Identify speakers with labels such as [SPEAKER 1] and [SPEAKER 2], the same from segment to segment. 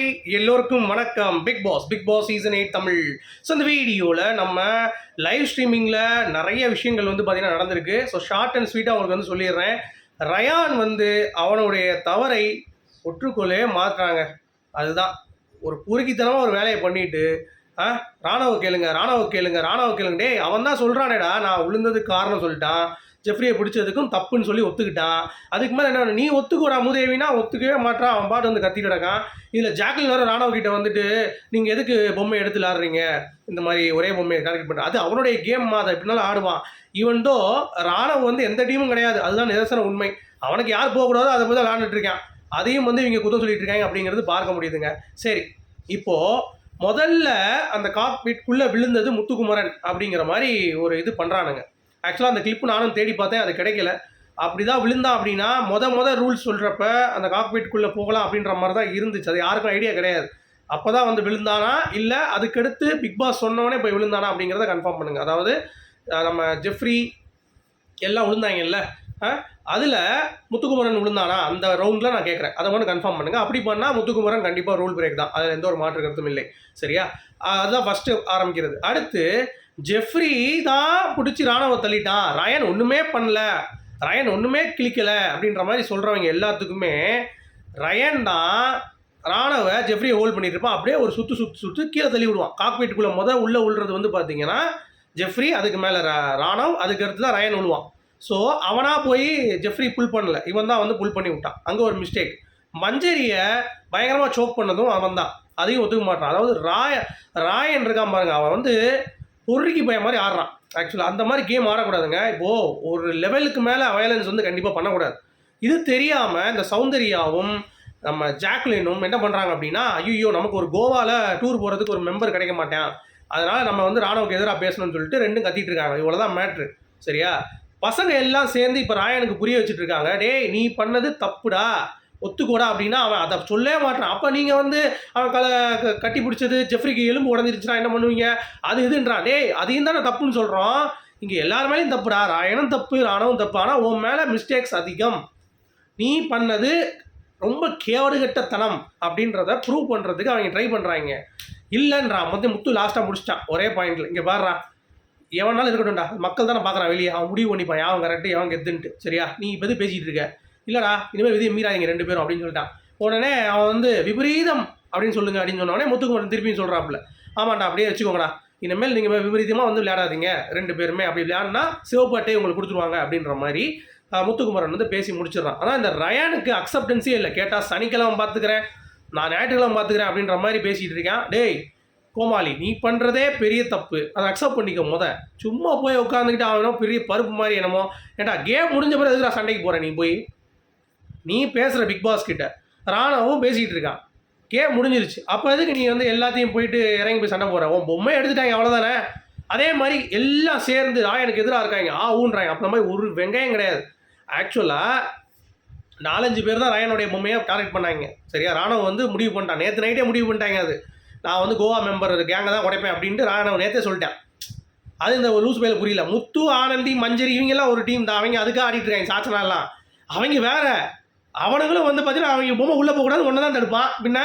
[SPEAKER 1] Hi எல்லோருக்கும் வணக்கம். Bigg Boss Bigg Boss season eight Tamil. So இந்த வீடியோவில் நம்ம லைவ் ஸ்ட்ரீமிங்கில் நிறைய விஷயங்கள் வந்து பார்த்திங்கன்னா நடந்திருக்கு. ஸோ ஷார்ட் அண்ட் ஸ்வீட்டாக உங்களுக்கு வந்து சொல்லிடுறேன். ரயான் வந்து அவனுடைய தவறை ஒற்றுக்கொள்ளே மாற்றுறாங்க அதுதான். ஒரு பொறுக்கித்தனமாக ஒரு வேலையை பண்ணிட்டு ஆ ராணுவ கேளுங்க ராணுவ கேளுங்க ராணுவ கேளுங்க. டே அவன் தான் சொல்கிறானேடா நான் விழுந்ததுக்கு காரணம் சொல்லிட்டான். ஜெஃப்ரியை பிடிச்சதுக்கும் தப்புன்னு சொல்லி ஒத்துக்கிட்டான். அதுக்கு மேலே என்ன நீ ஒத்துக்கூடா முதேவினா ஒத்துக்கவே மாட்டான் அவன் பாட்டு வந்து கத்திட்டு இருக்கான் இதில் ஜாக்லின் வேறு ராணுவ கிட்ட வந்துட்டு நீங்கள் எதுக்கு பொம்மை எடுத்து விளாடுறீங்க இந்த மாதிரி ஒரே பொம்மையை டார்கெட் பண்ணுற அது அவனுடைய கேம் அதை எப்படினாலும் ஆடுவான். ஈவன் தோ ராணுவம் வந்து எந்த டீமும் கிடையாது. அதுதான் நிதர்சன உண்மை. அவனுக்கு யார் போகக்கூடாதோ அதை போய் விளாண்டுட்டு இருக்கான். அதையும் வந்து இவங்க குத்தம் சொல்லிட்டு இருக்காங்க அப்படிங்கிறது பார்க்க முடியுதுங்க. சரி இப்போது முதல்ல அந்த காக்பீட்குள்ளே விழுந்தது முத்துக்குமரன் அப்படிங்கிற மாதிரி ஒரு இது பண்ணுறானுங்க ஆக்சுவலாக அந்த கிளிப்பு நானும் தேடி பார்த்தேன் அது கிடைக்கல. அப்படி தான் விழுந்தான் அப்படின்னா மொத மொதல் ரூல்ஸ் சொல்கிறப்ப அந்த காக்பீட்குள்ளே போகலாம் அப்படின்ற மாதிரி தான் இருந்துச்சு. அது யாருக்கும் ஐடியா கிடையாது. அப்போ தான் வந்து விழுந்தானா? இல்லை அதுக்கடுத்து பிக் பாஸ் சொன்னவனே போய் விழுந்தானா அப்படிங்கிறத கன்ஃபார்ம் பண்ணுங்கள் அதாவது நம்ம ஜெஃப்ரி எல்லாம் விழுந்தாங்கல்ல அதில் முத்துக்குமரன் விழுந்தானா? அந்த ரவுண்டில் நான் கேட்குறேன் அதை மட்டும் கன்ஃபார்ம் பண்ணுங்கள் அப்படி பண்ணால் முத்துக்குமரன் கண்டிப்பாக ரூல் பிரேக் தான். அதில் எந்த ஒரு மாற்று கருத்தும் இல்லை. சரியா? அதுதான் ஃபஸ்ட்டு ஆரம்பிக்கிறது. அடுத்து ஜெஃப்ரி தான் பிடிச்சி ராணுவ தள்ளிட்டான். ரயன் ஒன்றுமே பண்ணல. ரயன் ஒன்றுமே கிளிக்கலை அப்படின்ற மாதிரி சொல்கிறவங்க எல்லாத்துக்குமே ரயன் தான் ராணுவ ஜெஃப்ரியை ஹோல்ட் பண்ணிட்டு இருப்பான். அப்படியே ஒரு சுற்று சுற்று சுற்று கீழே தள்ளி விடுவான். காக்பீட்டுக்குள்ளே முதல் உள்ளே உள்ளுறது வந்து பார்த்தீங்கன்னா ஜெஃப்ரி அதுக்கு மேலே ராணவ் அதுக்கு அடுத்து தான் ரயன் உழுவான். ஸோ அவனாக போய் ஜெஃப்ரி புல் பண்ணல. இவன் தான் வந்து புல் பண்ணி விட்டான். அங்கே ஒரு மிஸ்டேக் மஞ்சரியை பயங்கரமாக சோக் பண்ணதும் அவன் தான். அதையும் ஒத்துக்க மாட்டான். அதாவது ராய ராயன் இருக்கான் பாருங்க. அவன் வந்து பொறுக்கி பையன் மாதிரி ஆடுறான். ஆக்சுவலாக அந்த மாதிரி கேம் ஆடக்கூடாதுங்க. இப்போது ஒரு லெவலுக்கு மேலே வயலன்ஸ் வந்து கண்டிப்பாக பண்ணக்கூடாது. இது தெரியாமல் இந்த சௌந்தர்யாவும் நம்ம ஜாக்லினும் என்ன பண்ணுறாங்க அப்படின்னா ஐயோ நமக்கு ஒரு கோவாவில் டூர் போகிறதுக்கு ஒரு மெம்பர் கிடைக்க மாட்டேன். அதனால் நம்ம வந்து ராணுவுக்கு எதிராக பேசணும்னு சொல்லிட்டு ரெண்டும் கத்திட்டு இருக்காங்க. இவ்வளோ தான் மேட்ரு சரியா? பசங்க எல்லாம் சேர்ந்து இப்போ ராயனுக்கு புரிய வச்சுட்டு இருக்காங்க. டேய் நீ பண்ணது தப்புடா. ஒத்துக்கூடா அப்படின்னா அவன் அதை சொல்லவே மாட்டான். அப்போ நீங்கள் வந்து அவன் கல க- கட்டி பிடிச்சது ஜெஃப்ரிக்கு எலும்பு உடஞ்சிருச்சுன்னா என்ன பண்ணுவீங்க? அது இதுன்றான். டேய் அதையும் தானே தப்புன்னு சொல்கிறோம் இங்கே எல்லார் மேலேயும் தப்புடா. ராயனும் தப்பு ராணவும் தப்பு. ஆனால் உன் மேலே மிஸ்டேக்ஸ் அதிகம். நீ பண்ணது ரொம்ப கேவடுகட்டத்தனம் அப்படின்றத ப்ரூவ் பண்ணுறதுக்கு அவங்க ட்ரை பண்ணுறாங்க இல்லைன்றான் வந்து முத்து லாஸ்ட்டாக முடிச்சிட்டான். ஒரே பாயிண்டில் இங்கே பாடுறா எவனாலும் இருக்கட்டும்டா. மக்கள் தானே பார்க்குறான் வெளியே. அவன் முடிவு பண்ணிப்பான். அவன் கரெக்டு அவன் கெத்துன்ட்டு சரியா? நீ இப்போ பேசிகிட்டு இருக்க? இல்லைடா இனிமேல் விதியை மீறாதீங்க ரெண்டு பேரும் அப்படின்னு சொல்லிட்டான். உடனே அவன் வந்து விபரீதம் அப்படின்னு சொல்லுங்க அப்படின்னு சொன்ன முத்துக்குமரன் திருப்பியும் சொல்கிறாப்புல ஆமாண்டா அப்படியே வச்சுக்கோங்கடா. இனிமேல் நீங்கள் விபரீதமாக வந்து விளையாடாதீங்க ரெண்டு பேருமே. அப்படி விளையாடுனா சிவப்பு அட்டையை உங்களுக்கு கொடுத்துருவாங்க அப்படின்ற மாதிரி முத்துக்குமரன் வந்து பேசி முடிச்சிடுறான். ஆனால் இந்த ரயானுக்கு அக்செப்டன்ஸே இல்லை. கேட்டால் சனிக்கிழமை பார்த்துக்கிறேன் நான் ஞாயிற்றுக்கிழமை பார்த்துக்கிறேன் அப்படின்ற மாதிரி பேசிகிட்டு இருக்கான். டேய் கோமாளி நீ பண்ணுறதே பெரிய தப்பு. அதை அக்செப்ட் பண்ணிக்க முத. சும்மா போய் உட்காந்துக்கிட்டு அவனோ பெரிய பருப்பு மாதிரி என்னமோ. ஏன்டா கேம் முடிஞ்ச பிறகு எதுக்குடா சண்டைக்கு போகிறேன் நீ போய்? நீ பேசுகிற பிக் பாஸ் கிட்ட. ராணாவும் பேசிகிட்டு இருக்கான். கே முடிஞ்சிருச்சு. அப்போ எதுக்கு நீ வந்து எல்லாத்தையும் போயிட்டு இறங்கி போய் சண்டை போகிற உன் பொம்மையை எடுத்துட்டாங்க அவ்வளோதானே அதே மாதிரி எல்லாம் சேர்ந்து ராயனுக்கு எதிராக இருக்காங்க. ஆ ஊன்றாங்க. அப்போ மாதிரி ஒரு வெங்காயம் கிடையாது. ஆக்சுவலாக நாலஞ்சு பேர் தான் ராயனுடைய பொம்மையை டார்கெட் பண்ணாங்க. சரியா? ராணுவ வந்து முடிவு பண்ணிட்டான். நேற்று நைட்டே முடிவு பண்ணிட்டாங்க அது. நான் வந்து கோவா மெம்பர் கேங்கை தான் உடைப்பேன் அப்படின்ட்டு ராணுவ நேற்றே சொல்லிட்டேன். அது இந்த லூஸ் பேல புரியல. முத்து ஆனந்தி மஞ்சரி இவங்கெல்லாம் ஒரு டீம் தான். அவங்க அதுக்காக ஆடிட்டு இருக்காங்க. சாச்சனாலாம் அவங்க வேற. அவனுங்களும் வந்து பார்த்தீங்கன்னா அவங்க பொம்மை உள்ளே போகக்கூடாது ஒன்று தான் தடுப்பான். பின்ன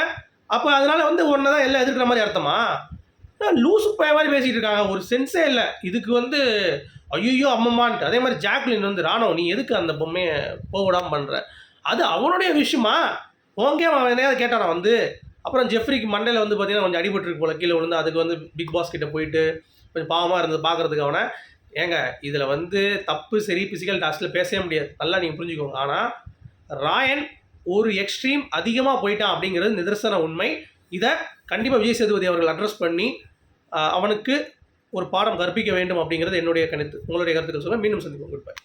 [SPEAKER 1] அப்போ அதனால் வந்து ஒன்று தான் எல்லாம் எதிர்க்கிற மாதிரி அர்த்தமா? லூசு பய மாதிரி பேசிகிட்டு இருக்காங்க. ஒரு சென்ஸே இல்லை. இதுக்கு வந்து ஐயோ அம்மம்மான்ட்டு. அதே மாதிரி ஜாக்லின் வந்து ராணோ நீ எதுக்கு அந்த பொம்மையை போக விடாமல் பண்ணுற அது அவனுடைய விஷயமா? ஓகே அவன் என்னையாவது கேட்டானா வந்து? அப்புறம் ஜெஃப்ரிக்கு மண்டையில் வந்து பார்த்தீங்கன்னா கொஞ்சம் அடிபட்டுருக்கு போல. கீழே விழுந்து அதுக்கு வந்து பிக் பாஸ் கிட்டே போயிட்டு கொஞ்சம் பாவமாக இருந்தது பார்க்குறதுக்கு அவனை. ஏங்க இதில் வந்து தப்பு சரி ஃபிசிக்கல் டாஸ்கில் பேசவே முடியாது. நல்லா நீங்கள் புரிஞ்சுக்கோங்க. ஆனால் ராயன் ஒரு எக்ஸ்ட்ரீம் அதிகமாக போயிட்டான் அப்படிங்கிறது நிதர்சன உண்மை. இதை கண்டிப்பாக விஜய் சேதுபதி அவர்கள் அட்ரஸ் பண்ணி அவனுக்கு ஒரு பாடம் கற்பிக்க வேண்டும் அப்படிங்கிறது என்னுடைய கணித்து உங்களுடைய கருத்துக்கள் சொல்ல மீண்டும் சந்திப்போம். Good bye